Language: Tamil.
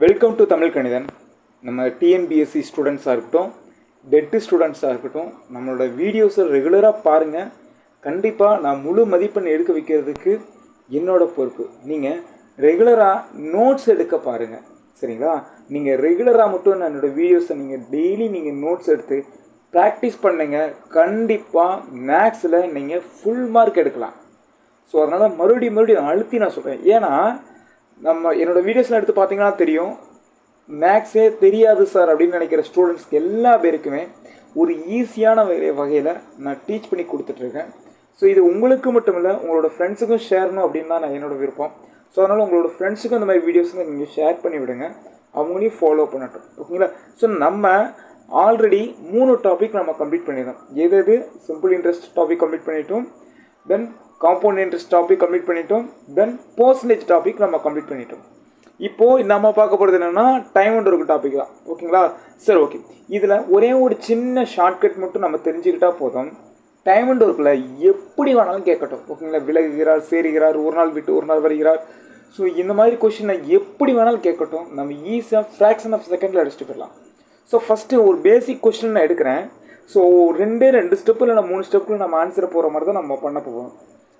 வெல்கம் டு தமிழ் கணிதன் நம்ம டிஎன்பிஎஸ்சி ஸ்டூடெண்ட்ஸாக இருக்கட்டும் டெட்டு ஸ்டூடெண்ட்ஸாக இருக்கட்டும் நம்மளோட வீடியோஸை ரெகுலராக பாருங்கள் கண்டிப்பாக நான் முழு மதிப்பெண் எடுக்க வைக்கிறதுக்கு என்னோடய பொறுப்பு. நீங்கள் ரெகுலராக நோட்ஸ் எடுக்க பாருங்கள் சரிங்களா? நீங்கள் ரெகுலராக மட்டும் நான் என்னோடய வீடியோஸை நீங்கள் டெய்லி நீங்கள் நோட்ஸ் எடுத்து ப்ராக்டிஸ் பண்ணுங்க. கண்டிப்பாக மேக்ஸில் நீங்கள் ஃபுல் மார்க் எடுக்கலாம். ஸோ அதனால் மறுபடியும் மறுபடியும் அழுத்தி நான் சொல்கிறேன் ஏன்னா நம்ம என்னோடய வீடியோஸ்லாம் எடுத்து பார்த்தீங்கன்னா தெரியும். மேக்ஸே தெரியாது சார் அப்படின்னு நினைக்கிற ஸ்டூடெண்ட்ஸ்க்கு எல்லா பேருக்குமே ஒரு ஈஸியான வகையில் நான் டீச் பண்ணி கொடுத்துட்ருக்கேன் ஸோ இது உங்களுக்கு மட்டும் இல்லை உங்களோட ஃப்ரெண்ட்ஸுக்கும் ஷேர்ணும் அப்படின்னு தான் நான் என்னோட விருப்பம். ஸோ அதனால் உங்களோட ஃப்ரெண்ட்ஸுக்கும் இந்த மாதிரி வீடியோஸ் நீங்கள் ஷேர் பண்ணி விடுங்க. அவங்களையும் ஃபாலோ பண்ணட்டும். ஓகேங்களா ஸோ நம்ம ஆல்ரெடி மூணு டாபிக் நம்ம கம்ப்ளீட் பண்ணிடுறோம் எது எது? சிம்பிள் இன்ட்ரெஸ்ட் டாபிக் கம்ப்ளீட் பண்ணிட்டோம். Then compound interest topic complete பண்ணிட்டோம். தென் பர்சன்டேஜ் டாபிக் நம்ம கம்ப்ளீட் பண்ணிட்டோம். இப்போது நம்ம பார்க்க போகிறது என்னென்னா டைம் ஒன்று ஒரு டாபிக் தான். ஓகேங்களா சரி ஓகே இதில் ஒரே ஒரு சின்ன ஷார்ட்கட் மட்டும் நம்ம தெரிஞ்சுக்கிட்டால் போதும். டைம் அண்ட் ஒர்க்கில் எப்படி வேணாலும் கேட்கட்டும். ஓகேங்களா விலகுகிறார் சேருகிறார் ஒரு நாள் விட்டு ஒரு நாள் வருகிறார். ஸோ இந்த மாதிரி கொஷினை எப்படி வேணாலும் கேட்கட்டும். நம்ம ஈஸியாக ஃப்ராக்ஷன் ஆஃப் செகண்டில் அடிச்சுட்டு போயிடலாம். ஸோ ஃபஸ்ட்டு ஒரு பேசிக் கொஸ்டின் நான் எடுக்கிறேன். ஸோ ரெண்டே ரெண்டு ஸ்டெப்பில் இல்லை மூணு ஸ்டெப்பில் நம்ம ஆன்சரை போகிற மாதிரி தான் நம்ம பண்ண போவோம்